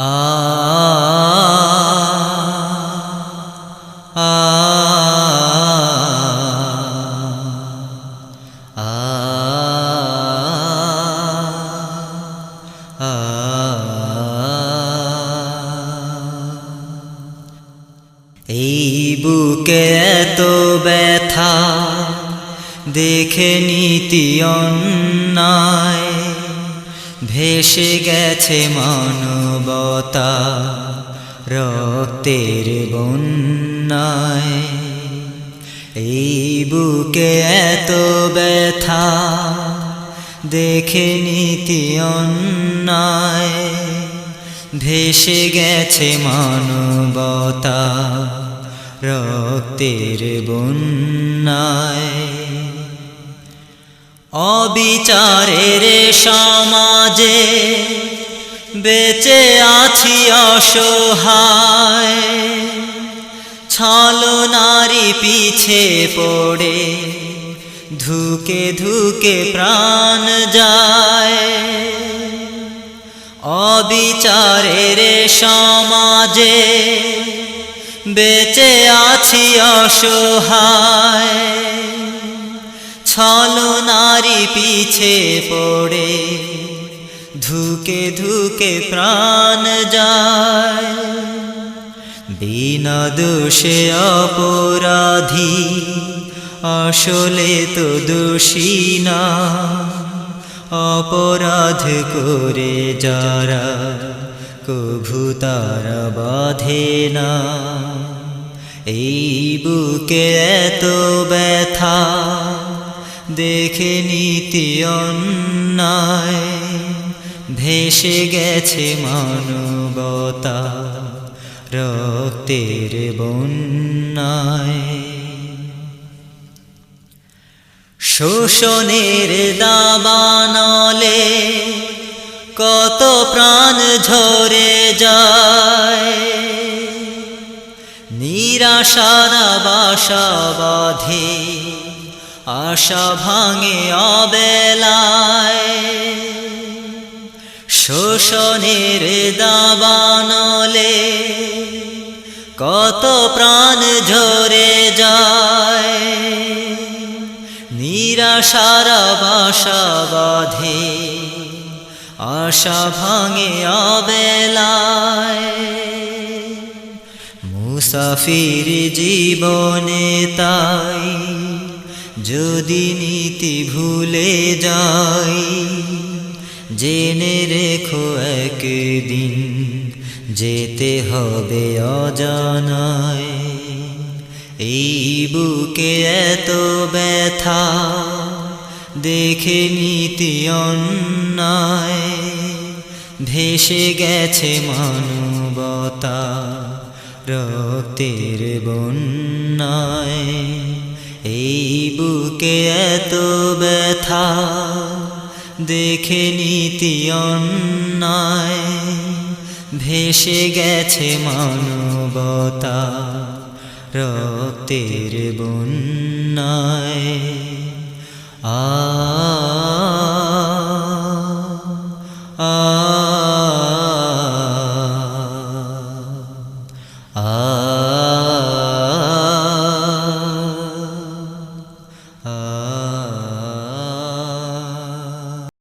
এই বুকে এত ব্যথা দেখে নীতি অন্যায়। ভেসে গেছে মানবতা রক্তের বন্যায়। এই বুকে এত ব্যথা, দেখে নীতি অন্যায়। ভেসে গেছে মানবতা রক্তের বন্যায়। অবিচারের সমাজে বেঁচে আছি অসহায়। ছল নারী পিছে পড়ে, ধুকে ধুকে প্রাণ যায়। অবিচারের সমাজে বেঁচে আছি অসহায়। ছল নারী পিছে পড়ে। ধুকে ধুকে প্রাণ যায়। বিনা দোষে অপরাধী, আসলে তো দোষী না। অপরাধ করে যারা কভু তারা বাঁধে না। এই বুকে এত ব্যথা দেখে নীতি অন্যায়। ভেসে গেছে মানবতা রক্তের বন্যায়। শোষণের দাবানলে কত প্রাণ ঝরে যায়। নিরাশারা বাসা বাঁধে আশা ভাঙে অবেলায়। শোষণের দাবানলে কত প্রাণ ঝরে যায়। নিরাশারা বাসা বাঁধে, আশা ভাঙে অবেলায়। মুসাফির জীবনে তাই যদি নীতি ভুলে যাই, জেনে রেখো একদিন যেতে হবে অজানায়। এই বুকে এত ব্যথা, দেখে নীতি অন্যায়। ভেসে গেছে মানবতা রক্তের বন্যায়। এই বুকে এত ব্যথা দেখে নীতি অন্যায় ভেসে গেছে মানবতা রক্তের বন্যায়। আ